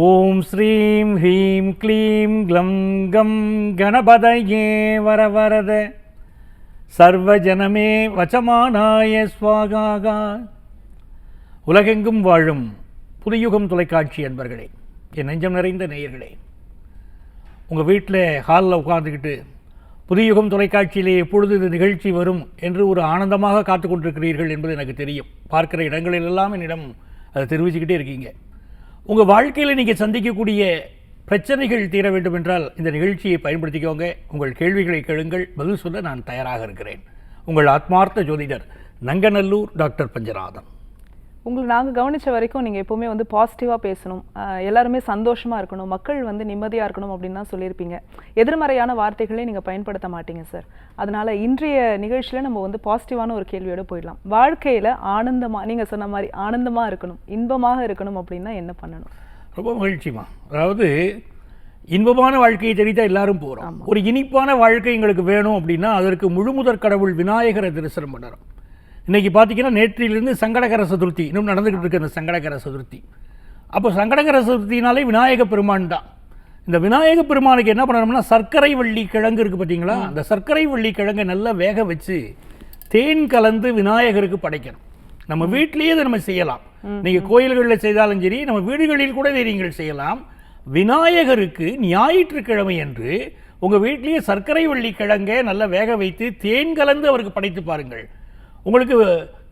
ஓம் ஸ்ரீம் ஹ்ரீம் க்ளீம் க்ளம் கம் கணபதயே வரவரத. சர்வஜனமே வச்சமானாய ஸ்வாகாகா உலகெங்கும் வாழும் புதுயுகம் தொலைக்காட்சி என்பர்களே என் நெஞ்சம் நிறைந்த நேயர்களே உங்கள் வீட்டில் ஹாலில் உட்கார்ந்துக்கிட்டு புதியுகம் தொலைக்காட்சியிலே எப்பொழுது இந்த நிகழ்ச்சி வரும் என்று ஒரு ஆனந்தமாக காத்து கொண்டிருக்கிறீர்கள் என்பது எனக்கு தெரியும். பார்க்கிற இடங்களிலெல்லாம் என்னிடம் அதை தெரிவிச்சுக்கிட்டே இருக்கீங்க. உங்கள் வாழ்க்கையில் நீங்கள் சந்திக்கக்கூடிய பிரச்சனைகள் தீர வேண்டும் என்றால் இந்த நிகழ்ச்சியை பயன்படுத்திக்கோங்க. உங்கள் கேள்விகளை கேளுங்கள். பதில் சொல்ல நான் தயாராக இருக்கிறேன். உங்கள் ஆத்மார்த்த ஜோதிடர் நங்கநல்லூர் டாக்டர் பஞ்சநாதன். உங்களை நாங்கள் கவனிச்ச வரைக்கும் நீங்கள் எப்போவுமே வந்து பாசிட்டிவாக பேசணும். எல்லாருமே சந்தோஷமாக இருக்கணும். மக்கள் வந்து நிம்மதியாக இருக்கணும் அப்படின்னு தான் சொல்லியிருப்பீங்க. எதிர்மறையான வார்த்தைகளை நீங்கள் பயன்படுத்த மாட்டீங்க சார் அதனால் இன்றைய நிகழ்ச்சியில் நம்ம வந்து பாசிட்டிவான ஒரு கேள்வியோடு போயிடலாம். வாழ்க்கையில் ஆனந்தமாக நீங்கள் சொன்ன மாதிரி ஆனந்தமாக இருக்கணும். இன்பமாக இருக்கணும் அப்படின்னா என்ன பண்ணணும்? ரொம்ப மகிழ்ச்சிமா அதாவது இன்பமான வாழ்க்கையை தெரிவித்தா எல்லாரும் போகிறோம் ஒரு இனிப்பான வாழ்க்கை எங்களுக்கு வேணும் அப்படின்னா அதற்கு முழுமுதற் கடவுள் விநாயகரை தரிசனம் பண்ணணும் இன்னைக்கு பார்த்தீங்கன்னா நேற்றிலிருந்து சங்கடகர சதுர்த்தி. இன்னும் நடந்துக்கிட்டு இருக்கு அந்த சங்கடகர சதுர்த்தி. அப்போ சங்கடகர சதுர்த்தினாலே விநாயக பெருமான் தான். இந்த விநாயக பெருமானுக்கு என்ன பண்ணணும்னா சர்க்கரை வள்ளி கிழங்கு இருக்கு பார்த்தீங்களா அந்த சர்க்கரை வள்ளி கிழங்கை நல்லா வேக வச்சு தேன் கலந்து விநாயகருக்கு படைக்கணும். நம்ம வீட்டிலேயே இதை நம்ம செய்யலாம். நீங்க கோயில்களில் செய்தாலும் சரி நம்ம வீடுகளில் கூட இதை நீங்கள் செய்யலாம். விநாயகருக்கு ஞாயிற்றுக்கிழமை அன்று உங்க வீட்டிலேயே சர்க்கரை வள்ளி கிழங்கை நல்லா வேக வைத்து தேன் கலந்து அவருக்கு படைத்து பாருங்கள். உங்களுக்கு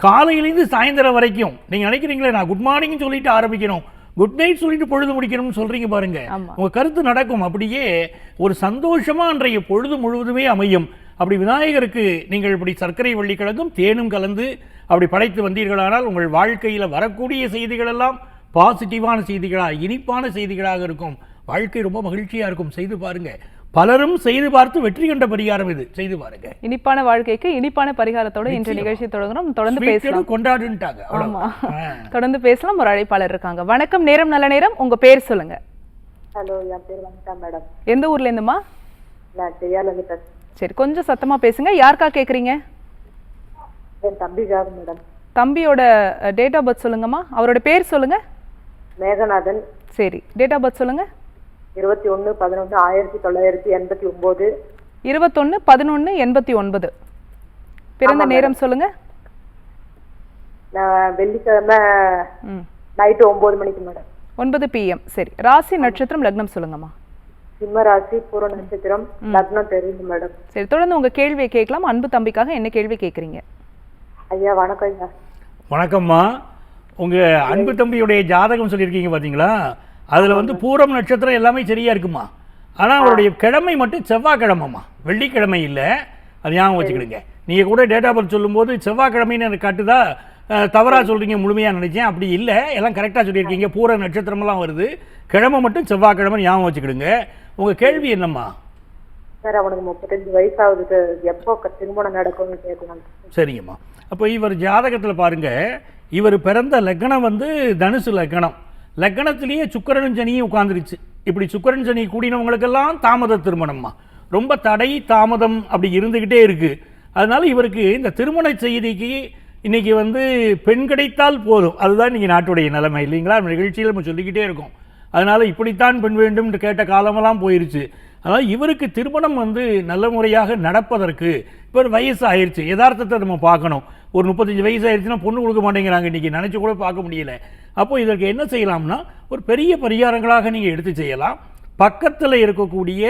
காலையிலேருந்து சாயந்தரம் வரைக்கும் நீங்க நினைக்கிறீங்களே நான் குட் மார்னிங் சொல்லிட்டு ஆரம்பிக்கணும். குட் நைட் சொல்லிட்டு பொழுது முடிக்கணும்னு சொல்றீங்க பாருங்க. உங்க கருத்து நடக்கும். அப்படியே ஒரு சந்தோஷமா அன்றைய பொழுது முழுவதுமே அமையும். அப்படி விநாயகருக்கு நீங்கள் இப்படி சர்க்கரை வள்ளி தேனும் கலந்து அப்படி படைத்து வந்தீர்களானால் உங்கள் வாழ்க்கையில வரக்கூடிய செய்திகள் எல்லாம் பாசிட்டிவான செய்திகளாக இனிப்பான செய்திகளாக இருக்கும். வாழ்க்கை ரொம்ப மகிழ்ச்சியா இருக்கும். செய்து பாருங்க. பலரும் செய்து பார்த்து வெற்றி கண்ட பரிகாரம் இது. செய்து பாருங்க. இனிப்பான வாழ்க்கைக்கு இனிப்பான பரிகாரத்தோட இன்றைய நிகழ்ச்சி தொடங்குறோம். தொடர்ந்து பேசலாம். கொண்டாடுன்ட்டாங்க. ஆமா. தொடர்ந்து பேசலாம். ஒரு அழைப்பாளர் இருக்காங்க. வணக்கம். நேரம் நல்ல நேரம். உங்க பேர் சொல்லுங்க. ஹலோ என் பேர் வனிதா மேடம். எந்த ஊர்ல இருந்துமா? நான் சரி கொஞ்சம் சத்தமா பேசுங்க. யாருக்கா கேக்குறீங்க? என் தம்பிக்காக மேடம். தம்பியோட டேட் ஆஃப் பர்த் சொல்லுங்கம்மா. அவரோட பேர் சொல்லுங்க. மேகநாதன். சரி டேட் ஆஃப் பர்த் சொல்லுங்க. இருபத்தி ஒன்று பதினொன்று ஆயிரத்தி தொள்ளாயிரத்தி எண்பத்தி ஒம்பது. இருபத்தொன்னு பதினொன்னு எண்பத்தி ஒன்பது. பிறந்த நேரம் சொல்லுங்க. நான் வெள்ளிக்கிழமை ம். நைட்டு ஒம்பது மணிக்கு மேடம். ஒன்பது பிஎம் சரி ராசி நட்சத்திரம் லக்னம் சொல்லுங்கம்மா. சிம்ம ராசி பூர நட்சத்திரம் லக்னம் தெரியுது மேடம். சரி தொடர்ந்து உங்க கேள்வியை கேட்கலாம். அன்பு தம்பிக்காக என்ன கேள்வி கேட்குறீங்க? ஐயா வணக்கம் ஐயா வணக்கம்மா. உங்க அன்பு தம்பியுடைய ஜாதகம் சொல்லியிருக்கீங்க பாத்தீங்களா அதுல வந்து பூரம் நட்சத்திரம் எல்லாமே சரியா இருக்குமா? ஆனா அவருடைய கிழமை மட்டும் செவ்வாய்க்கிழமைம்மா. வெள்ளிக்கிழமை இல்ல. அது ஞாபகம் வச்சுக்கிடுங்க. நீங்க கூட டேட்டா பர்த் சொல்லும்போது செவ்வாய்க்கிழமைன்னு எனக்கு காட்டுதா? அஹ், தவறா சொல்றீங்க முழுமையா நினைச்சேன். அப்படி இல்ல. எல்லாம் கரெக்டா சொல்லியிருக்கீங்க. பூர நட்சத்திரமெல்லாம் வருது. கிழமை மட்டும் செவ்வாய்க்கிழமை ஞாபகம் வச்சுக்கிடுங்க. உங்க கேள்வி என்னம்மா? சார் அவனுக்கு முப்பத்தஞ்சு வயசாகுது எப்போ திருமணம் நடக்கும்னு கேட்கணும். சரிங்கம்மா. அப்போ இவர் ஜாதகத்தில் பாருங்க. இவர் பிறந்த லக்னம் வந்து தனுசு லக்னம். லக்னத்திலேயே சுக்கிரனும் சனியும் உட்காந்துருச்சு இப்படி சுக்கிரன் சனி கூடினவங்களுக்கெல்லாம் தாமத திருமணம்மா. ரொம்ப தடை தாமதம் அப்படி இருந்துக்கிட்டே இருக்குது அதனால் இவருக்கு இந்த திருமண செய்திக்கு இன்னைக்கு வந்து பெண் கிடைத்தால் போதும். அதுதான் இன்றைக்கி நாட்டுடைய நிலைமை. இல்லைங்களா? நம்ம நிகழ்ச்சியில் நம்ம சொல்லிக்கிட்டே இருக்கோம். அதனால் இப்படித்தான் பெண் வேண்டும் என்று கேட்ட காலமெல்லாம் போயிருச்சு. அதனால் இவருக்கு திருமணம் வந்து நல்ல முறையாக நடப்பதற்கு இப்போ வயசு ஆயிடுச்சு யதார்த்தத்தை நம்ம பார்க்கணும். ஒரு முப்பத்தஞ்சு வயசு ஆயிடுச்சுன்னா பொண்ணு கொடுக்க மாட்டேங்கிறாங்க. இன்றைக்கி நினச்சி கூட பார்க்க முடியல. அப்போது இதற்கு என்ன செய்யலாம்னா ஒரு பெரிய பரிகாரங்களாக நீங்கள் எடுத்து செய்யலாம். பக்கத்தில் இருக்கக்கூடிய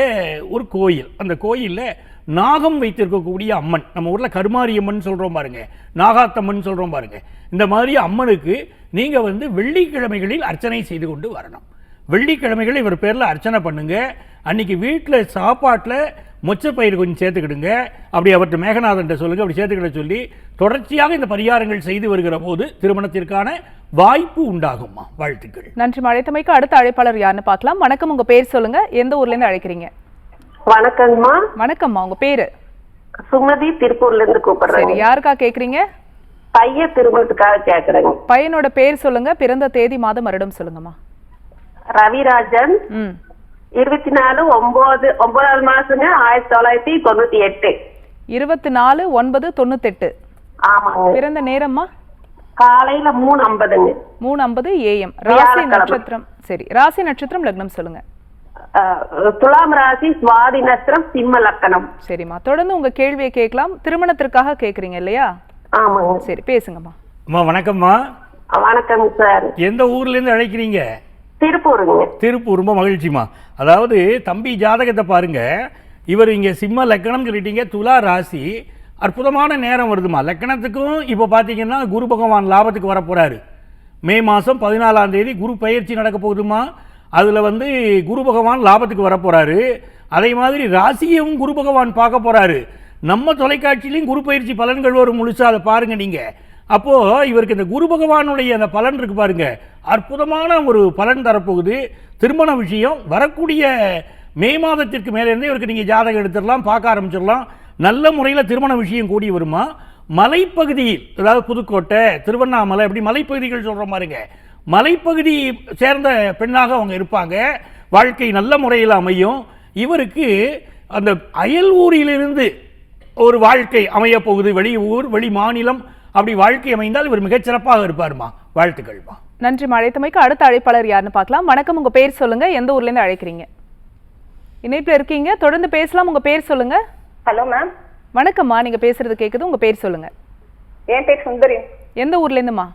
ஒரு கோயில் அந்த கோயிலில் நாகம் வைத்திருக்கக்கூடிய அம்மன் நம்ம ஊரில் கருமாரி அம்மன் சொல்கிறோம் பாருங்க நாகாத்தம்மன் சொல்கிறோம் பாருங்க. இந்த மாதிரி அம்மனுக்கு நீங்கள் வந்து வெள்ளிக்கிழமைகளில் அர்ச்சனை செய்து கொண்டு வரணும். வெள்ளிக்கிழமைகள் இவர் பேரில் அர்ச்சனை பண்ணுங்கள் அன்னைக்கு வீட்டில் சாப்பாட்டில் மொச்சப்பயிர் கொஞ்சம் சேர்த்துக்கிடுங்க. அப்படி அவர்கிட்ட மேகநாதன்ட்ட சொல்லுங்க. அப்படி சேர்த்துக்கிட சொல்லி தொடர்ச்சியாக இந்த பரிகாரங்கள் செய்து வருகிற போது திருமணத்திற்கான வாய்ப்பு உண்டாகும்மா வாழ்த்துக்கள். நன்றி அழைத்தமைக்கு அடுத்த அழைப்பாளர் யாருன்னு பார்க்கலாம். வணக்கம். உங்க பேர் சொல்லுங்க. எந்த ஊர்ல இருந்து அழைக்கிறீங்க? வணக்கங்கம்மா வணக்கம்மா. உங்க பேரு? சுமதி திருப்பூர்ல இருந்து சரி கூப்பிடுறேங்க யாருக்கா கேக்குறீங்க? பையன் திருமணத்துக்காக கேக்குறேங்க. பையனோட பேர் சொல்லுங்க. பிறந்த தேதி மாதம் வருடம் சொல்லுங்கம்மா. ரவிராஜன். இருபத்தி நாலு ஒன்பது ஒன்பதாவது மாசங்க ஆயிரத்தி தொள்ளாயிரத்தி தொண்ணூத்தி எட்டு. இருபத்தி நாலு ஒன்பது தொண்ணூத்தெட்டு. ஆமாங்க. பிறந்த நேரம்மா? காலையில மூணு ஐம்பதுங்க. மூணு ஐம்பது ஏஎம். ராசி. நட்சத்திரம். சரி ராசி நட்சத்திரம் லக்னம் சொல்லுங்க. துலாம் ராசி சுவாதி நட்சத்திரம் சிம்ம லக்கணம். சரிம்மா தொடர்ந்து உங்க கேள்வியை கேட்கலாம். திருமணத்திற்காக கேக்குறீங்க இல்லையா? ஆமாங்க. சரி பேசுங்கம்மா. அம்மா வணக்கம்மா. வணக்கம் சார். எந்த ஊர்லேருந்து அழைக்கிறீங்க? திருப்பூருங்க. திருப்பூர் ரொம்ப மகிழ்ச்சிமா அதாவது தம்பி ஜாதகத்தை பாருங்க. இவர் இங்கே சிம்ம லக்கணம் சொல்லிட்டீங்க. துலா ராசி. அற்புதமான நேரம் வருதுமா லக்கணத்துக்கும் இப்போ பார்த்தீங்கன்னா குரு பகவான் லாபத்துக்கு வரப்போகிறாரு மே மாதம் பதினாலாம் தேதி குரு பயிற்சி நடக்க போகுதுமா அதில் வந்து குரு பகவான் லாபத்துக்கு வர அதே மாதிரி ராசியும் குரு பகவான் பார்க்க போறாரு. நம்ம தொலைக்காட்சியிலையும் குரு பயிற்சி பலன்கள் வரும் முழுசா அதை பாருங்க நீங்கள் அப்போது இவருக்கு இந்த குரு பகவானுடைய அந்த பலன் இருக்கு பாருங்க. அற்புதமான ஒரு பலன் தரப்போகுது. திருமண விஷயம் வரக்கூடிய மே மாதத்திற்கு மேலே இருந்தே இவருக்கு நீங்கள் ஜாதகம் எடுத்துடலாம் பார்க்க ஆரம்பிச்சிடலாம். நல்ல முறையில் திருமண விஷயம் கூடி வருமா? மலைப்பகுதியில் அதாவது புதுக்கோட்டை திருவண்ணாமலை இப்படி மலைப்பகுதிகள் சொல்கிற மாதிரிங்க. மலைப்பகுதி சேர்ந்த பெண்ணாக அவங்க இருப்பாங்க. வாழ்க்கை நல்ல முறையில் அமையும். இவருக்கு அந்த அயல் ஊரிலிருந்து ஒரு வாழ்க்கை அமையப்போகுது. வெளி ஊர் வெளி மாநிலம் அப்படி வாழ்க்கை அமைந்தால் இவர் மிகச்சிறப்பாக இருப்பாருமா? வாழ்த்துக்கள்மா. நன்றி அழைத்தமைக்கு அடுத்த அழைப்பாளர் யாருன்னு பார்க்கலாம். வணக்கம் உங்க பேர் சொல்லுங்க. எந்த ஊர்ல இருந்து அழைக்கிறீங்க? இணைப்புல இருக்கீங்க. தொடர்ந்து பேசலாம். உங்க பேர் சொல்லுங்க. Hello ma'am. வணக்கம்மா. நீங்க பேசுறது கேக்குது. உங்க பேர் சொல்லுங்க. என் பேர் சுந்தரி. எந்த ஊர்ல இருந்துமா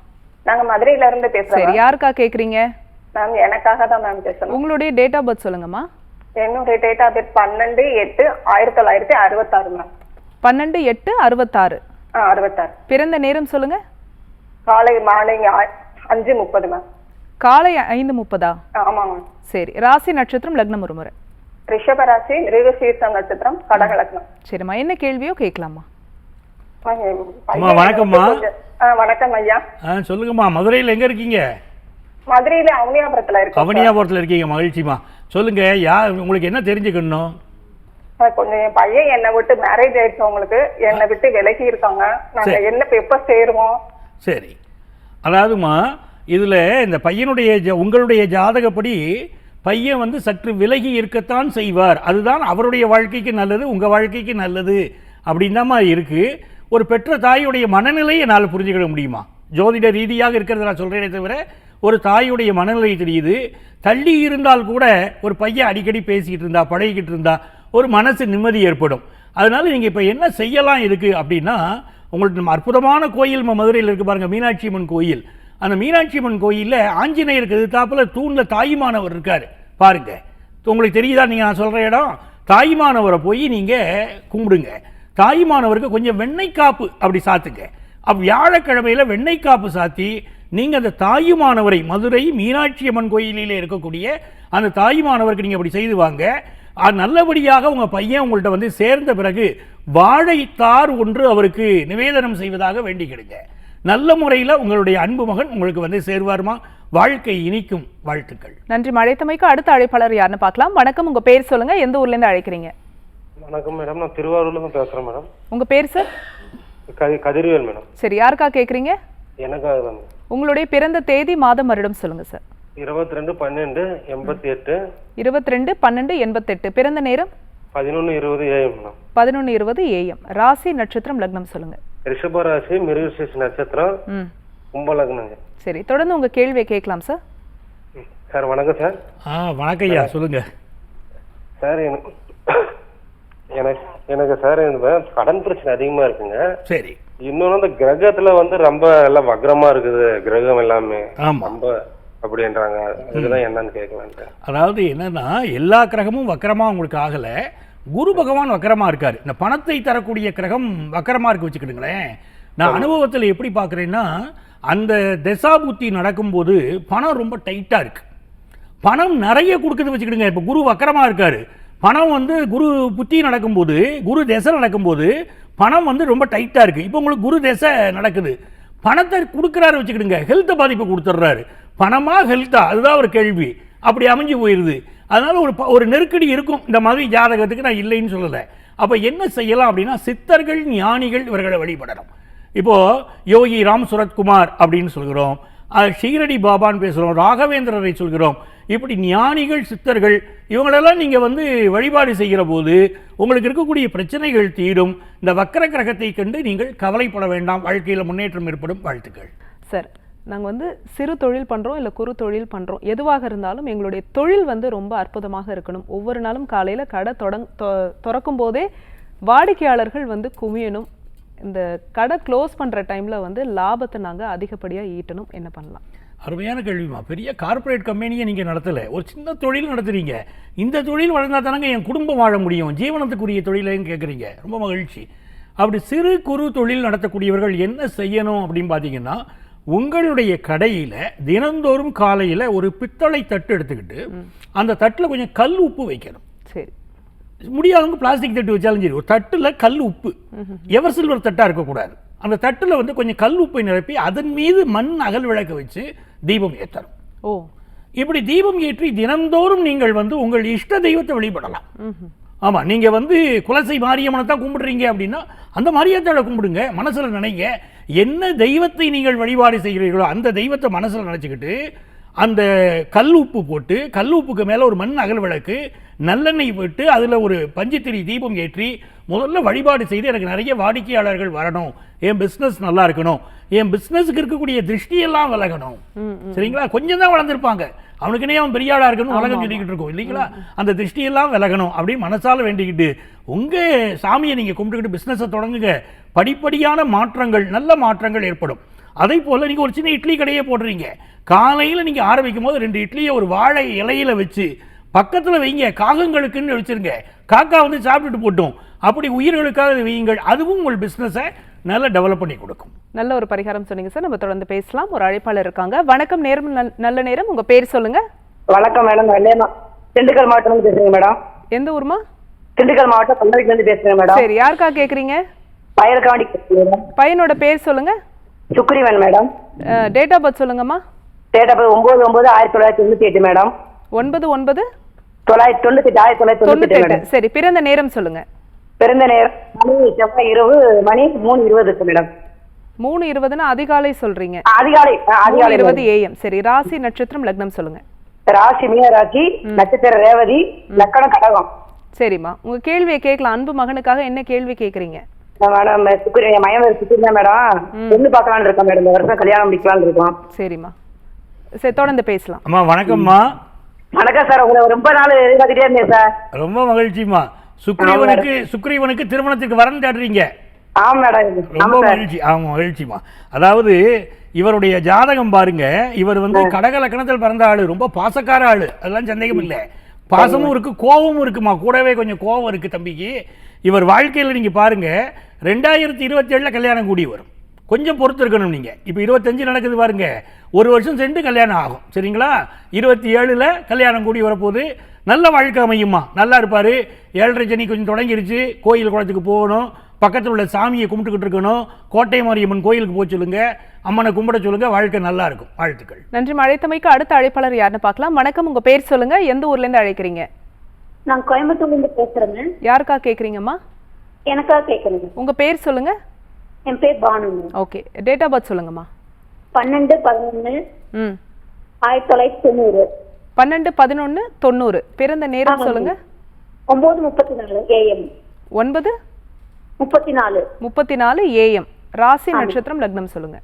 நாங்க மதுரையில இருந்து பேசுறோம் சரி யாருக்கா கேக்குறீங்க? மேம் எனக்காக தான் மேம் பேசணும். உங்களுடைய டேட் ஆஃப் பர்த் சொல்லுங்கம்மா. என்னுடைய டேட் ஆஃப் பர்த் பன்னெண்டு எட்டு ஆயிரத்தி தொள்ளாயிரத்தி அறுபத்தாறு மேம். பன்னெண்டு எட்டு அறுபத்தாறு. அறுபத்தாறு. பிறந்த நேரம் சொல்லுங்க. காலை மாலை ஆ- அஞ்சு முப்பது மேம். காலை ஐந்து முப்பதா? ஆமாம் மேம். சரி ராசி நட்சத்திரம் லக்னம் ஒரு முறை. ரிஷபராசி மிருகசீர்ஷம் நட்சத்திரம் கடகலக்னம் சரிம்மா. என்ன கேள்வியோ கேட்கலாமா அம்மா, வணக்கம்மா. வணக்கம் ஐயா. ஆ சொல்லுங்கம்மா. மதுரையில் எங்கே இருக்கீங்க? மதுரையில அவனியாபுரத்துல இருக்கோம் சார். அவனியாபுரத்தில் இருக்கீங்க. மகிழ்ச்சிமா சொல்லுங்க யார் உங்களுக்கு என்ன தெரிஞ்சுக்கணும்? கொஞ்சம் என் பையன் என்னை விட்டு மேரேஜ் ஆயிடுச்சு உங்களுக்கு. என்னை விட்டு விலகி இருக்காங்க நாங்க. என்ன எப்ப சேருவோம்? சரி. அதாவதுமா இதில் இந்த பையனுடைய உங்களுடைய ஜாதகப்படி பையன் வந்து சற்று விலகி இருக்கத்தான் செய்வார். அதுதான் அவருடைய வாழ்க்கைக்கு நல்லது உங்கள் வாழ்க்கைக்கு நல்லது அப்படின்னாமா இருக்குது ஒரு பெற்ற தாயுடைய மனநிலையை என்னால் புரிஞ்சுக்கிட முடியுமா? ஜோதிட ரீதியாக இருக்கிறத நான் சொல்கிறேனே தவிர ஒரு தாயுடைய மனநிலை தெரியுது. தள்ளி இருந்தால் கூட ஒரு பையன் அடிக்கடி பேசிக்கிட்டு இருந்தா பழகிக்கிட்டு இருந்தா ஒரு மனசு நிம்மதி ஏற்படும். அதனால் நீங்கள் இப்போ என்ன செய்யலாம் இருக்குது அப்படின்னா உங்களுக்கு நம்ம அற்புதமான கோயில் நம்ம மதுரையில் இருக்குது பாருங்கள் மீனாட்சி அம்மன் கோயில். அந்த மீனாட்சி அம்மன் கோயிலில் ஆஞ்சநேயருக்கு எதிர்த்தாப்பில் தூணில் தாயுமானவர் இருக்கார். பாருங்கள் உங்களுக்கு தெரியுதா? நீங்கள் நான் சொல்கிற இடம்? தாயுமானவரை போய் நீங்கள் கும்பிடுங்க. தாயுமானவருக்கு கொஞ்சம் வெண்ணெய் காப்பு அப்படி சாத்துங்க. அப்ப வியாழக்கிழமையில் வெண்ணெய் காப்பு சாத்தி நீங்கள் அந்த தாயுமானவரை மதுரை மீனாட்சி அம்மன் கோயிலில் இருக்கக்கூடிய அந்த தாயுமானவருக்கு நீங்கள் அப்படி செய்து வாங்க. நல்லபடியாக உங்கள் பையன் உங்கள்கிட்ட வந்து சேர்ந்த பிறகு வாழைத்தார் ஒன்று அவருக்கு நிவேதனம் செய்வதாக வேண்டிக்கிடுங்க. நல்ல முறையில் உங்களுடைய அன்பு மகன் உங்களுக்கு வந்து சேர்வாருமா? வாழ்க்கை இனிக்கும் வாழ்த்துக்கள். நன்றி அழைத்தமைக்கு அடுத்த அழைப்பாளர் யாருன்னு பார்க்கலாம். வணக்கம். உங்க பேர் சொல்லுங்க. எந்த ஊர்ல இருந்து அழைக்கிறீங்க? வணக்கம் மேடம். நான் திருவாரூர்ல இருந்து பேசுறேன் மேடம். உங்க பேர் சார்? கதி கதிர்வேல் மேடம். சரி யாருக்கா கேக்குறீங்க? எனக்காக உங்களுடைய பிறந்த தேதி மாதம் வருடம் சொல்லுங்க சார். இருபத்தி ரெண்டு பன்னெண்டு எண்பத்தி எட்டு இருபத்தி ரெண்டு பன்னெண்டு எண்பத்தெட்டு. பிறந்த நேரம்? பதினொன்று இருபது ஏஎம் பதினொன்று இருபது ஏஎம் ராசி நட்சத்திரம் லக்னம் சொல்லுங்க. ரிஷபராசி மிருகசீஸ் நட்சத்திரம் ம். கும்பலக்னங்க சரி தொடர்ந்து உங்க கேள்வியை கேட்கலாம் சார். சார் வணக்கம் சார். ஆ வணக்கம் ஐயா சொல்லுங்க. சார் எனக்கு எனக்கு எனக்கு சார் கடன் பிரச்சனை அதிகமா இருக்குங்க. சரி. இன்னொன்று இந்த கிரகத்துல வந்து ரொம்ப எல்லாம் வக்ரமா இருக்குது கிரகம் எல்லாமே. ஆமா. ரொம்ப அப்படின்றாங்க. இதுதான் என்னன்னு கேட்கலான்ட்டு அதாவது என்னன்னா எல்லா கிரகமும் வக்கரமா உங்களுக்கு ஆகல. குரு பகவான் வக்கரமா இருக்காரு. இந்த பணத்தை தரக்கூடிய கிரகம் வக்கரமா இருக்கு வச்சுக்கிடுங்களேன் நான் அனுபவத்தில் எப்படி பார்க்குறேன்னா அந்த தசாபுத்தி நடக்கும்போது பணம் ரொம்ப டைட்டா இருக்கு. பணம் நிறைய கொடுக்குது வச்சுக்கிடுங்க. இப்போ குரு வக்கரமா இருக்காரு. பணம் வந்து குரு புத்தி நடக்கும்போது குரு திசை நடக்கும்போது பணம் வந்து ரொம்ப டைட்டா இருக்கு. இப்போ உங்களுக்கு குரு திசை நடக்குது. பணத்தை கொடுக்குறாரு வச்சுக்கிடுங்க. ஹெல்த்தை பாதிப்பு கொடுத்துட்றாரு. பணமா ஹெல்த்தா அதுதான் ஒரு கேள்வி. அப்படி அமைஞ்சு போயிடுது அதனால ஒரு ப- ஒரு நெருக்கடி இருக்கும். இந்த மாதிரி ஜாதகத்துக்கு நான் இல்லைன்னு சொல்லலை. அப்போ என்ன செய்யலாம் அப்படின்னா சித்தர்கள் ஞானிகள் இவர்களை வழிபடணும். இப்போது யோகி ராம் சுரத்குமார் அப்படின்னு சொல்கிறோம். ஷீரடி பாபான்னு பேசுகிறோம் ராகவேந்திரரை சொல்கிறோம். இப்படி ஞானிகள் சித்தர்கள் இவங்களெல்லாம் நீங்கள் வந்து வழிபாடு செய்கிற போது உங்களுக்கு இருக்கக்கூடிய பிரச்சனைகள் தீரும். இந்த வக்கர கிரகத்தை கண்டு நீங்கள் கவலைப்பட வேண்டாம். வாழ்க்கையில் முன்னேற்றம் ஏற்படும். வாழ்த்துக்கள். சார் நாங்கள் வந்து சிறு தொழில் பண்ணுறோம் இல்லை குறு தொழில் பண்ணுறோம் எதுவாக இருந்தாலும் எங்களுடைய தொழில் வந்து ரொம்ப அற்புதமாக இருக்கணும். ஒவ்வொரு நாளும் காலையில் கடை தொடங் தொ- திறக்கும் போதே வாடிக்கையாளர்கள் வந்து குமியணும். இந்த கடை க்ளோஸ் பண்ணுற டைமில் வந்து லாபத்தை நாங்கள் அதிகப்படியாக ஈட்டணும். என்ன பண்ணலாம்? அருமையான கேள்விமா பெரிய கார்ப்பரேட் கம்பெனியை நீங்கள் நடத்தலை. ஒரு சின்ன தொழில் நடத்துறீங்க. இந்த தொழில் வளர்ந்தால் தானங்க என் குடும்பம் வாழ முடியும். ஜீவனத்துக்குரிய தொழிலையும் கேட்குறீங்க ரொம்ப மகிழ்ச்சி. அப்படி சிறு குறு தொழில் நடத்தக்கூடியவர்கள் என்ன செய்யணும் அப்படின்னு பார்த்தீங்கன்னா உங்களுடைய கடையில் தினந்தோறும் காலையில் ஒரு பித்தளை தட்டு எடுத்துக்கிட்டு அந்த தட்டில் கொஞ்சம் கல் உப்பு வைக்கணும். சரி. முடியாதவங்க பிளாஸ்டிக் தட்டு வச்சாலும் சரி ஒரு தட்டில் கல் உப்பு. எவர் சில்வர் தட்டாக இருக்கக்கூடாது. அந்த தட்டில் வந்து கொஞ்சம் கல் உப்பை நிரப்பி அதன் மீது மண் அகல் விளக்கு வச்சு தீபம் ஏற்றணும் ஓ. இப்படி தீபம் ஏற்றி தினந்தோறும் நீங்கள் வந்து உங்கள் இஷ்ட தெய்வத்தை வழிபடலாம். ம்ஹும். ஆமா நீங்க வந்து குலசை மாரியம்மனை தான் கும்பிடுறீங்க அப்படின்னா அந்த மாரியத்தாளை கும்பிடுங்க மனசுல நினைங்க என்ன தெய்வத்தை நீங்கள் வழிபாடு செய்கிறீர்களோ அந்த தெய்வத்தை மனசுல நினைச்சுக்கிட்டு அந்த கல் உப்பு போட்டு கல் உப்புக்கு மேல ஒரு மண் அகல் விளக்கு நல்லெண்ணெய் போட்டு அதுல ஒரு பஞ்சுத்திரி தீபம் ஏற்றி முதல்ல வழிபாடு செய்து எனக்கு நிறைய வாடிக்கையாளர்கள் வரணும். என் பிசினஸ் நல்லா இருக்கணும். என் பிசினஸ்க்கு இருக்கக்கூடிய திருஷ்டியெல்லாம் விலகணும். சரிங்களா? கொஞ்சம் தான் வளர்ந்துருப்பாங்க. அவனுக்குனே அவன் பெரிய ஆளா இருக்கணும் உலகம் சொல்லிக்கிட்டு இருக்கோம் இல்லைங்களா? அந்த திருஷ்டியெல்லாம் விலகணும் அப்படின்னு மனசால வேண்டிக்கிட்டு உங்க சாமியை நீங்க கும்பிட்டுக்கிட்டு பிசினஸை தொடங்குங்க. படிப்படியான மாற்றங்கள் நல்ல மாற்றங்கள் ஏற்படும். அதே போல நீங்க ஒரு சின்ன இட்லி கடையே போடுறீங்க. காலையில நீங்க ஆரம்பிக்கும் போது ரெண்டு இட்லியை ஒரு வாழை இலையில வச்சு பக்கத்துல வைங்க. காகங்களுக்குன்னு வச்சிருங்க. காக்கா வந்து சாப்பிட்டுட்டு போட்டும். அப்படி உயிர்களுக்காக வையுங்கள். அதுவும் உங்கள் பிசினஸை நல்லா டெவலப் பண்ணி கொடுக்கும். நல்ல ஒரு பரிகாரம் சொன்னீங்க சார். நம்ம தொடர்ந்து பேசலாம். ஒரு அழைப்பாளர் இருக்காங்க. வணக்கம் நேரம் நல்- நல்ல நேரம். உங்க பேர் சொல்லுங்க. வணக்கம் மேடம். திண்டுக்கல் மாவட்டம்ல பேசுறேங்க மேடம். எந்த ஊர்மா திண்டுக்கல் மாவட்டம் பல்லவில இருந்து பேசுறேங்க மேடம். சரி யாருக்கா கேக்குறீங்க? பேசுறேன் மேடம். பையனோட பேர் சொல்லுங்க. Sugreevan madam. Date of birth சொல்லுங்கம்மா. டேட் ஆஃப் ஒன்பது ஒன்பது ஆயிரத்தி தொள்ளாயிரத்தி தொண்ணூத்தி எட்டு மேடம். ஒன்பது ஒன்பது? தொள்ளாயிரத்தி தொண்ணூத்தி ஆயிரத்தி தொள்ளாயிரத்தி தொண்ணூத்தி எட்டு சரி பிறந்த நேரம் சொல்லுங்க. பிறந்த நேரம் மணி செவ்வாய் இரவு மணி மூணு இருபதுக்கு மேடம். மூணு இருபதுன்னா அதிகாலை சொல்றீங்க. அதிகாலை அதிகாலை இருபது ஏஎம் சரி ராசி நட்சத்திரம் லக்னம் சொல்லுங்க. ராசி மீன ராசி நட்சத்திர ரேவதி லக்கணம் கடகம். சரிம்மா. உங்க கேள்வியை கேட்கலாம். அன்பு மகனுக்காக என்ன கேள்வி கேக்குறீங்க மேடம் சுக்ரி என் மயம் சுக்ரி தான் மேடம் பொண்ணு பார்க்கலாம்னு இருக்கோம் மேடம் இந்த வருஷம் கல்யாணம் முடிக்கலாம்னு இருக்கோம். சரிம்மா. சரி தொடர்ந்து பேசலாம். அம்மா வணக்கம்மா. வணக்கம் சார் உங்களை ரொம்ப நாள் எதிர்பார்த்துட்டே இருந்தேன் சார் ரொம்ப மகிழ்ச்சிம்மா. சுக்ரீவனுக்கு சுக்ரீவனுக்கு திருமணத்துக்கு வரன் தேடுறீங்க ஆமா மேடம் ரொம்ப மகிழ்ச்சி. ஆமா மகிழ்ச்சிமா அதாவது இவருடைய ஜாதகம் பாருங்க. இவர் வந்து கடக லக்கணத்தில் பிறந்த ஆளு. ரொம்ப பாசக்கார ஆளு. அதெல்லாம் சந்தேகம் இல்லை. பாசமும் இருக்கு கோபமும் இருக்குமா கூடவே கொஞ்சம் கோபம் இருக்கு தம்பிக்கு. இவர் வாழ்க்கையில் நீங்க பாருங்க. ரெண்டாயிரத்தி இருபத்தி ஏழுல கல்யாணம் கூடி வரும். கொஞ்சம் பொறுத்து இருக்கணும் நீங்க. இப்போ இருபத்தஞ்சு நடக்குது பாருங்க. ஒரு வருஷம் சென்று கல்யாணம் ஆகும். சரிங்களா? இருபத்தி ஏழுல கல்யாணம் கூடி வரப்போகுது. நல்ல வாழ்க்கை அமையுமா நல்லா இருப்பாரு. ஏழரை சனி கொஞ்சம் தொடங்கிருச்சு. கோயில் குளத்துக்கு போகணும். பக்கத்தில் உள்ள சாமியை கும்பிட்டுக்கிட்டு இருக்கணும். கோட்டை மாரியம்மன் கோயிலுக்கு போக சொல்லுங்க. அம்மனை கும்பிட சொல்லுங்க. வாழ்க்கை நல்லா இருக்கும். வாழ்த்துக்கள். நன்றி அழைத்தமைக்கு அடுத்த அழைப்பாளர் யாருன்னு பார்க்கலாம். வணக்கம். உங்க பேர் சொல்லுங்க. எந்த ஊர்ல இருந்து அழைக்கிறீங்க? நான் கோயம்புத்தூர்ல இருந்து பேசுறேங்க. யாருக்கா கேக்குறீங்கம்மா? எனக்காக கேக்குறேங்க உங்க பேர் சொல்லுங்க. என் பேர் பானுங்க ஓகே டேட் ஆஃப் பர்த் சொல்லுங்கம்மா. பன்னெண்டு பதினொன்னு ம். ஆயிரத்தி தொள்ளாயிரத்தி தொண்ணூறு. பன்னெண்டு பதினொன்னு தொண்ணூறு. பிறந்த நேரம். சொல்லுங்க. ஒன்பது முப்பத்தி நாலு ஏஎம் ஒன்பது? முப்பத்தி நாலு முப்பத்தி நாலு ஏஎம் ராசி நட்சத்திரம் லக்னம் சொல்லுங்க.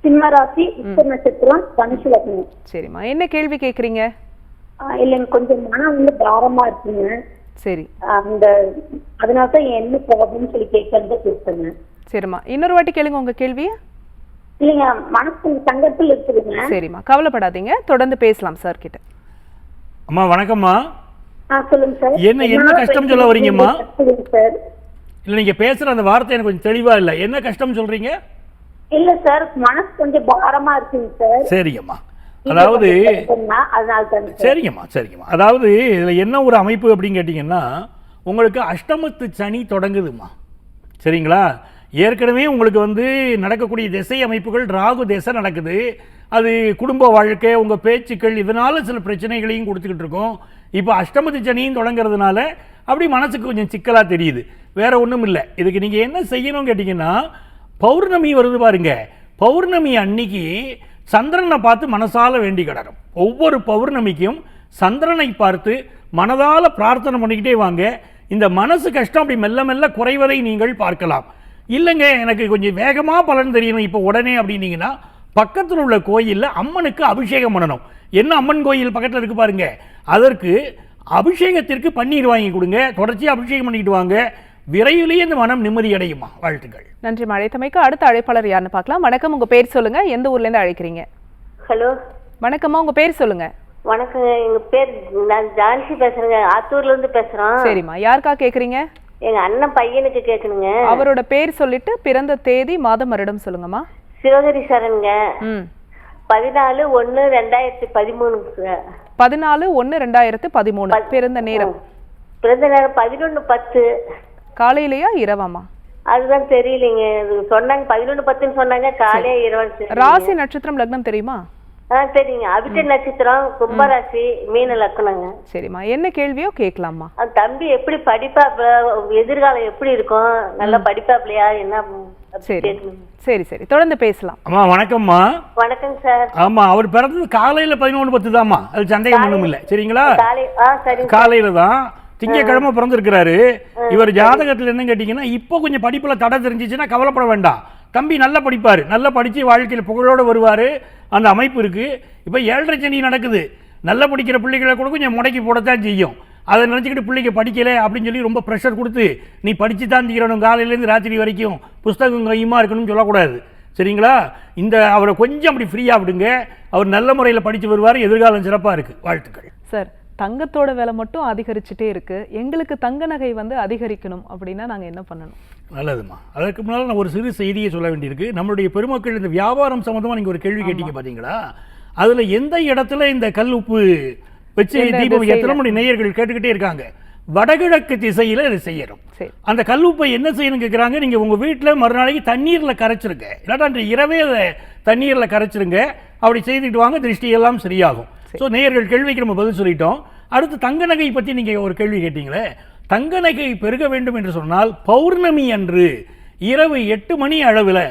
சிம்ம ராசி உத்த நட்சத்திரம் தனுசு லக்னம். சரிம்மா. என்ன கேள்வி கேக்குறீங்க? இல்லைங்க கொஞ்சம் மனம் வந்து பாரமா இருக்குங்க. சரி. அந்த அதனால தான் என்ன ப்ராப்ளம்னு சொல்லி கேட்கறது பேசுறேங்க சரிம்மா. இன்னொரு வாட்டி கேளுங்க உங்க கேள்வியை இல்லைங்க மனசு சங்கத்தில் இருக்குதுங்க. சரிம்மா. கவலைப்படாதீங்க. தொடர்ந்து பேசலாம் சார் கிட்ட. அம்மா வணக்கம்மா. ஆ சொல்லுங்க சார் என்ன- என்ன கஷ்டம் சொல்ல வரீங்கம்மா? சொல்லுங்க சார் இல்லை நீங்க பேசுற அந்த வார்த்தை எனக்கு கொஞ்சம் தெளிவா இல்லை. என்ன கஷ்டம் சொல்றீங்க? இல்ல சார் மனசு கொஞ்சம் பாரமா இருக்குங்க சார் சரிங்கம்மா. அதாவது சரிங்கம்மா சரிங்கம்மா. அதாவது இதில் என்ன ஒரு அமைப்பு அப்படின்னு கேட்டிங்கன்னா உங்களுக்கு அஷ்டமத்து சனி தொடங்குதுமா சரிங்களா? ஏற்கனவே உங்களுக்கு வந்து நடக்கக்கூடிய திசை அமைப்புகள் ராகு திசை நடக்குது. அது குடும்ப வாழ்க்கை உங்கள் பேச்சுக்கள் இதனால சில பிரச்சனைகளையும் கொடுத்துக்கிட்டு இருக்கோம். இப்போ அஷ்டமதி சனியும் தொடங்குறதுனால அப்படி மனசுக்கு கொஞ்சம் சிக்கலாக தெரியுது. வேற ஒன்றும் இல்லை. இதுக்கு நீங்கள் என்ன செய்யணும்னு கேட்டிங்கன்னா பௌர்ணமி வருது பாருங்க. பௌர்ணமி அன்னைக்கு சந்திரனை பார்த்து மனசால வேண்டி கிடக்கும். ஒவ்வொரு பௌர்ணமிக்கும் சந்திரனை பார்த்து மனதால் பிரார்த்தனை பண்ணிக்கிட்டே வாங்க. இந்த மனசு கஷ்டம் அப்படி மெல்ல மெல்ல குறைவதை நீங்கள் பார்க்கலாம். இல்லைங்க எனக்கு கொஞ்சம் வேகமாக பலன் தெரியணும் இப்போ உடனே அப்படின்னீங்கன்னா பக்கத்தில் உள்ள கோயிலில் அம்மனுக்கு அபிஷேகம் பண்ணணும். என்ன அம்மன் கோயில் பக்கத்தில் இருக்கு பாருங்க. அதற்கு அபிஷேகத்திற்கு பன்னீர் வாங்கி கொடுங்க. தொடர்ச்சியாக அபிஷேகம் பண்ணிக்கிட்டு வாங்க. விரைவிலேயே இந்த மனம் நிம்மதி அடையுமா வாழ்த்துக்கள். நன்றி அழைத்தமைக்கு அடுத்த அழைப்பாளர் யாருன்னு பார்க்கலாம். வணக்கம். உங்க பேர் சொல்லுங்க. எந்த ஊர்ல இருந்து அழைக்கிறீங்க? ஹலோ. வணக்கம்மா. உங்க பேர் சொல்லுங்க. வணக்கங்க. எங்க பேர் நான் ஜான்சி பேசுறேங்க. ஆத்தூர்ல இருந்து பேசுறோம். சரிம்மா. யாருக்கா கேக்குறீங்க? எங்க அண்ணன் பையனுக்கு கேட்கணுங்க அவரோட பேர் சொல்லிட்டு பிறந்த தேதி மாதம் வருடம் சொல்லுங்கம்மா. சிவகரி சரணுங்க. பதினாலு ஒன்னு ரெண்டாயிரத்தி பதிமூணுங்க. பதினாலு ஒன்று ரெண்டாயிரத்து பதிமூணு. பிறந்த நேரம். பிறந்த நேரம் பதினொன்னு பத்து. காலையிலயா இரவாமா அதுதான் தெரியலைங்க. சொன்னாங்க பதினொன்னு பத்துன்னு சொன்னாங்க காலையே இரவு ராசி நட்சத்திரம் லக்னம் தெரியுமா? ஆ சரிங்க அபிட்ட நட்சத்திரம் கும்பராசி மீன லக்கணங்க சரிம்மா. என்ன கேள்வியோ கேட்கலாமா அந்த தம்பி எப்படி படிப்பாப்ல எதிர்காலம் எப்படி இருக்கும்? நல்லா படிப்பாப்லையா? என்ன சரி. சரி சரி. தொடர்ந்து பேசலாம். அம்மா வணக்கம்மா. வணக்கங்க சார். ஆமா அவர் பிறந்தது காலையில பதினொன்று பத்து தாம்மா அது சந்தேகம் ஒன்றும் இல்லை சரிங்களா? காலையில தான் திங்கக்கிழமை பிறந்திருக்கிறாரு. இவர் ஜாதகத்துல என்ன கேட்டீங்கன்னா இப்போ கொஞ்சம் படிப்புல தடை தெரிஞ்சிச்சுன்னா கவலைப்பட வேண்டாம். தம்பி நல்லா படிப்பாரு. நல்லா படிச்சு வாழ்க்கையில புகழோட வருவாரு. அந்த அமைப்பு இருக்கு. இப்போ ஏழரை சனி நடக்குது. நல்லா படிக்கிற பிள்ளைகளை கூட கொஞ்சம் முடக்கி போடத்தான் செய்யும். அதை நினச்சிக்கிட்டு பிள்ளைங்க படிக்கல அப்படின்னு சொல்லி ரொம்ப ப்ரெஷர் கொடுத்து நீ படிச்சு தான் தீரணும். காலையிலேருந்து ராத்திரி வரைக்கும் புஸ்தகம் கையுமா இருக்கணும்னு சொல்லக்கூடாது. சரிங்களா? இந்த அவரை கொஞ்சம் அப்படி ஃப்ரீயாக விடுங்க. அவர் நல்ல முறையில் படித்து வருவார். எதிர்காலம் சிறப்பாக இருக்குது வாழ்த்துக்கள். சார் தங்கத்தோட விலை மட்டும் அதிகரிச்சுட்டே இருக்கு. எங்களுக்கு தங்க நகை வந்து அதிகரிக்கணும் அப்படின்னா நாங்க என்ன பண்ணணும்? நல்லதும்மா அதற்கு முன்னால் நான் ஒரு சிறு செய்தியை சொல்ல வேண்டியிருக்கு. நம்மளுடைய பெருமக்கள் இந்த வியாபாரம் சம்மந்தமாக நீங்கள் ஒரு கேள்வி கேட்டீங்க பார்த்தீங்களா அதில் எந்த இடத்துல இந்த கல் உப்பு வச்சு தீபம்? எத்தனை மணி நேயர்கள் கேட்டுக்கிட்டே இருக்காங்க? வடகிழக்கு திசையில் இதை செய்யணும். அந்த கல்லுப்பை என்ன செய்யணும் கேட்குறாங்க நீங்கள் உங்கள் வீட்டில் மறுநாளைக்கு தண்ணீரில் கரைச்சிருங்க. இல்லாட்டா அன்று இரவே அதை தண்ணீரில் கரைச்சிருங்க. அப்படி செய்துட்டு வாங்க திருஷ்டி எல்லாம் சரியாகும். ஸோ நேயர்கள் கேள்விக்கு நம்ம பதில் சொல்லிட்டோம். அடுத்து தங்க நகை பற்றி நீங்கள் ஒரு கேள்வி கேட்டீங்களே. தங்க நகை பெருக வேண்டும் என்று சொன்னால் பௌர்ணமி அன்று இரவு எட்டு மணி அளவில்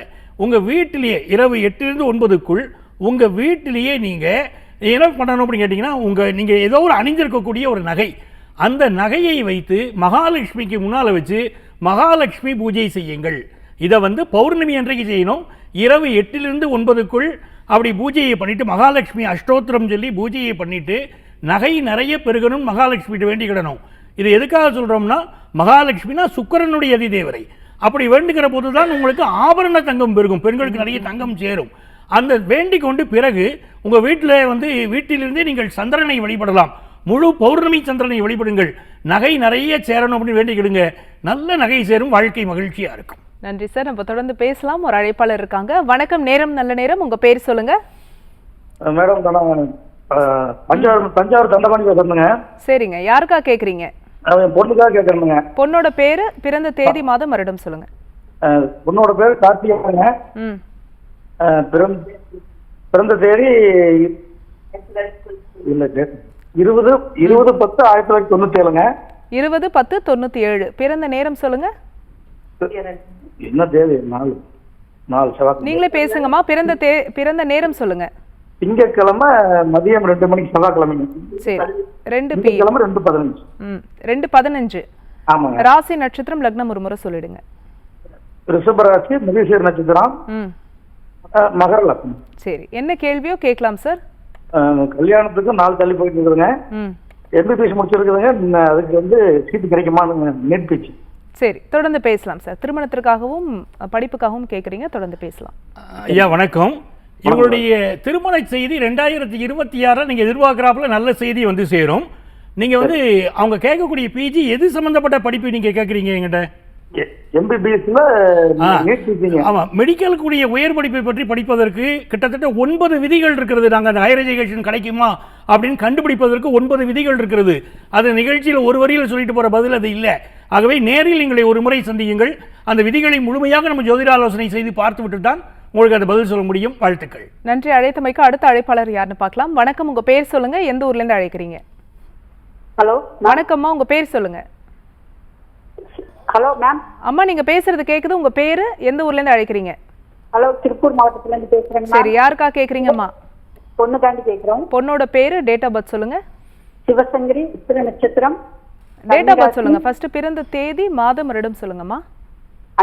உங்கள் வீட்டிலேயே இரவு எட்டிலிருந்து ஒன்பதுக்குள் உங்கள் வீட்டிலேயே நீங்கள் என்ன பண்ணணும் அப்படின்னு கேட்டிங்கன்னா உங்கள் நீங்கள் ஏதோ ஒரு அணிந்திருக்கக்கூடிய ஒரு நகை. அந்த நகையை வைத்து மகாலட்சுமிக்கு முன்னால் வச்சு மகாலட்சுமி பூஜை செய்யுங்கள். இதை வந்து பௌர்ணமி அன்றைக்கு செய்யணும். இரவு எட்டிலிருந்து ஒன்பதுக்குள் அப்படி பூஜையை பண்ணிவிட்டு மகாலட்சுமி அஷ்டோத்திரம் சொல்லி பூஜையை பண்ணிவிட்டு நகை நிறைய பெருகணும் மகாலட்சுமிகிட்ட வேண்டிக்கிடணும். இது எதுக்காக சொல்கிறோம்னா மகாலட்சுமினா சுக்கரனுடைய அதிதேவரை. அப்படி வேண்டுகிற போது தான் உங்களுக்கு ஆபரண தங்கம் பெருகும் பெண்களுக்கு நிறைய தங்கம் சேரும். அந்த வேண்டிக் கொண்டு பிறகு உங்கள் வீட்டில் வந்து வீட்டிலிருந்தே நீங்கள் சந்திரனை வழிபடலாம். முழு பௌர்ணமி சந்திரனை வழிபடுங்கள். நகை நிறைய சேரணும் அப்படின்னு வேண்டிக்கிடுங்க. நல்ல நகை சேரும் வாழ்க்கை மகிழ்ச்சியாக இருக்கும். நன்றி சார். நம்ம தொடர்ந்து பேசலாம். ஒரு அழைப்பாளர் இருக்காங்க. வணக்கம். நேரம் நல்ல நேரம். உங்க பேர் சொல்லுங்க. மேடம் தஞ்சாவூர் தஞ்சாவூர் தண்டபாணி பேசுறேங்க சரிங்க. யாருக்கா கேக்குறீங்க? பொண்ணுக்காக கேட்கறேங்க பொண்ணோட பேரு பிறந்த தேதி மாதம் வருடம் சொல்லுங்க. பொண்ணோட பேர் கார்த்திகாங்க பிறந்த பிறந்த தேதி இல்ல இருபது இருபது பத்து ஆயிரத்தி தொள்ளாயிரத்தி தொண்ணூத்தி ஏழுங்க இருபது பத்து தொண்ணூத்தி ஏழு பிறந்த நேரம் சொல்லுங்க. என்ன தேதி நாலு. நாலு செவ்வாய் நீங்களே பேசுங்கம்மா. பிறந்த தே பிறந்த நேரம் சொல்லுங்க. திங்கட்கிழமை மதியம் ரெண்டு மணிக்கு செவ்வாய்க்கிழமைங்க சரி. ரெண்டு பி. திங்கட்கிழமை ரெண்டு பதினஞ்சு. ம். ரெண்டு பதினஞ்சு. ஆமாங்க. ராசி நட்சத்திரம் லக்னம் ஒரு முறை சொல்லிடுங்க. ரிஷபராசி மிருகசீர் நட்சத்திரம். ம். அஹ், மகர லக்னம். சரி. என்ன கேள்வியோ கேட்கலாம் சார். கல்யாணத்துக்கு நாலு தள்ளி போயிட்டு இருக்குதுங்க. எம்பிபிஎஸ் முடிச்சிருக்குதுங்க. அதுக்கு வந்து சீட்டு கிடைக்குமான்னு நீட் பேச்சு. சரி தொடர்ந்து பேசலாம் சார். திருமணத்திற்காகவும் படிப்புக்காகவும் கேட்குறீங்க தொடர்ந்து பேசலாம். ஐயா வணக்கம். இவங்களுடைய திருமண செய்தி ரெண்டாயிரத்தி இருபத்தி ஆறில் நீங்கள் எதிர்பார்க்குறாப்புல நல்ல செய்தி வந்து சேரும். நீங்கள் வந்து அவங்க கேட்கக்கூடிய பிஜி எது சம்மந்தப்பட்ட படிப்பு நீங்கள் கேட்குறீங்க என்கிட்ட? எம்பிபிஎஸ்ல ஆ. நீட் டீச்சிங் ஆமா மெடிக்கல் கூடிய உயர் படிப்பை பற்றி படிப்பதற்கு கிட்டத்தட்ட ஒன்பது விதிகள் இருக்கிறது. நாங்க அந்த ஹையர் எஜுகேஷன் கிடைக்குமா அப்படின்னு கண்டுபிடிப்பதற்கு ஒன்பது விதிகள் இருக்கிறது. அது நிகழ்ச்சியில் ஒரு வரியில் சொல்லிட்டு போற பதில் அது இல்லை. ஆகவே நேரில் எங்களை ஒரு முறை சந்தியுங்கள். அந்த விதிகளை முழுமையாக நம்ம ஜோதிட ஆலோசனை செய்து பார்த்து விட்டு தான் உங்களுக்கு அந்த பதில் சொல்ல முடியும். வாழ்த்துக்கள். நன்றி. அழைத்தமைக்கு அடுத்த அழைப்பாளர் யாருன்னு பார்க்கலாம். வணக்கம். உங்க பேர் சொல்லுங்க. எந்த ஊர்ல இருந்து அழைக்கிறீங்க? ஹலோ வணக்கம்மா. உங்க பேர் சொல்லுங்க. ஹலோ மேம் அம்மா நீங்க பேசுறது கேக்குது. உங்க பேரு? எந்த ஊர்ல இருந்து அழைக்கிறீங்க? ஹலோ திருப்பூர் மாவட்டத்துல இருந்து பேசுறேங்க சரி யாருக்கா கேக்குறீங்கம்மா? பொண்ணுக்காண்டி கேக்குறோம். பொண்ணோட பேரு டேட் ஆஃப் பர்த் சொல்லுங்க. சிவசங்கரி உத்திர நட்சத்திரம் டேட் ஆஃப் பர்த் சொல்லுங்க. ஃபர்ஸ்ட் பிறந்த தேதி மாதம் வருடம் சொல்லுங்கம்மா.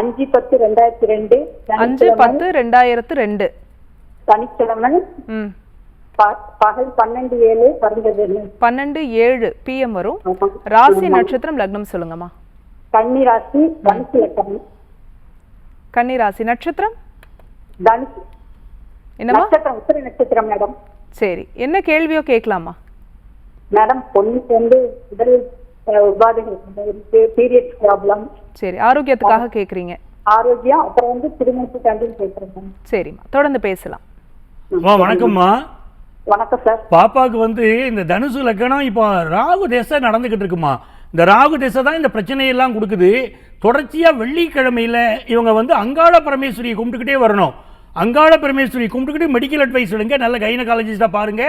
அஞ்சு பத்து ரெண்டாயிரத்தி ரெண்டு அஞ்சு பத்து ரெண்டாயிரத்து ரெண்டு. சனிக்கிழமை பகல் பன்னெண்டு ஏழு பன்னெண்டு ஏழு பிஎம் வரும். ராசி நட்சத்திரம் லக்னம் சொல்லுங்கம்மா. கன்னி ராசி தனுசு லட்சம் கன்னி ராசி நட்சத்திரம்? தனுசு. என்னம்மா? நட்சத்திரம் உத்திர நட்சத்திரம் மேடம். சரி. என்ன கேள்வியோ கேட்கலாமா? மேடம் பொண்ணுக்கு வந்து உடல் அஹ், உபாதைகள் பீரியட்ஸ் ப்ராப்ளம். சரி. ஆரோக்கியத்துக்காக கேக்குறீங்க ஆரோக்கியம் அப்புறம் வந்து கேட்குறேன் மேம். சரிம்மா. தொடர்ந்து பேசலாம். அம்மா வணக்கம்மா. வணக்கம் சார். பாப்பாவுக்கு வந்து இந்த தனுசு லக்கணம் இப்போ ராகு திசை நடந்துக்கிட்டு இருக்குமா? இந்த ராகு திசை தான் இந்த பிரச்சனையெல்லாம் கொடுக்குது. தொடர்ச்சியாக வெள்ளிக்கிழமையில் இவங்க வந்து அங்காள பரமேஸ்வரியை கும்பிட்டுக்கிட்டே வரணும். அங்காள பரமேஸ்வரி கும்பிட்டுக்கிட்டு மெடிக்கல் அட்வைஸ் எடுங்க. நல்ல கைனகாலஜிஸ்டாக பாருங்க.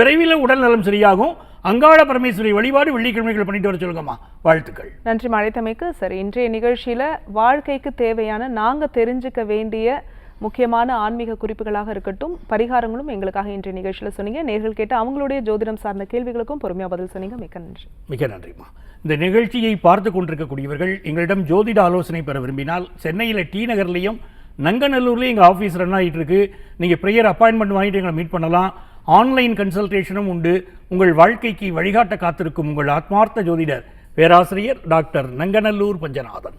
விரைவில் உடல் நலம் சரியாகும். அங்காள பரமேஸ்வரி வழிபாடு வெள்ளிக்கிழமைகள் பண்ணிட்டு வர சொல்லுங்கம்மா. வாழ்த்துக்கள். நன்றி அழைத்தமைக்கு சரி இன்றைய நிகழ்ச்சியில் வாழ்க்கைக்கு தேவையான நாங்கள் தெரிஞ்சுக்க வேண்டிய முக்கியமான ஆன்மீக குறிப்புகளாக இருக்கட்டும் பரிகாரங்களும் எங்களுக்காக இன்றைய நிகழ்ச்சியில் சொன்னீங்க. நேர்கள் கேட்டு அவங்களுடைய ஜோதிடம் சார்ந்த கேள்விகளுக்கும் பொறுமையாக பதில் சொன்னீங்க. மிக்க நன்றி. மிக நன்றிம்மா. இந்த நிகழ்ச்சியை பார்த்து கொண்டிருக்கக்கூடியவர்கள் எங்களிடம் ஜோதிட ஆலோசனை பெற விரும்பினால் சென்னையில் டி நகர்லேயும் நங்கநல்லூர்லேயும் எங்கள் ஆஃபீஸ் ரன் ஆகிட்டு இருக்கு. நீங்கள் ப்ரேயர் அப்பாயின்மெண்ட் வாங்கிட்டு எங்களை மீட் பண்ணலாம். ஆன்லைன் கன்சல்டேஷனும் உண்டு. உங்கள் வாழ்க்கைக்கு வழிகாட்ட காத்திருக்கும் உங்கள் ஆத்மார்த்த ஜோதிடர் பேராசிரியர் டாக்டர் நங்கநல்லூர் பஞ்சநாதன்.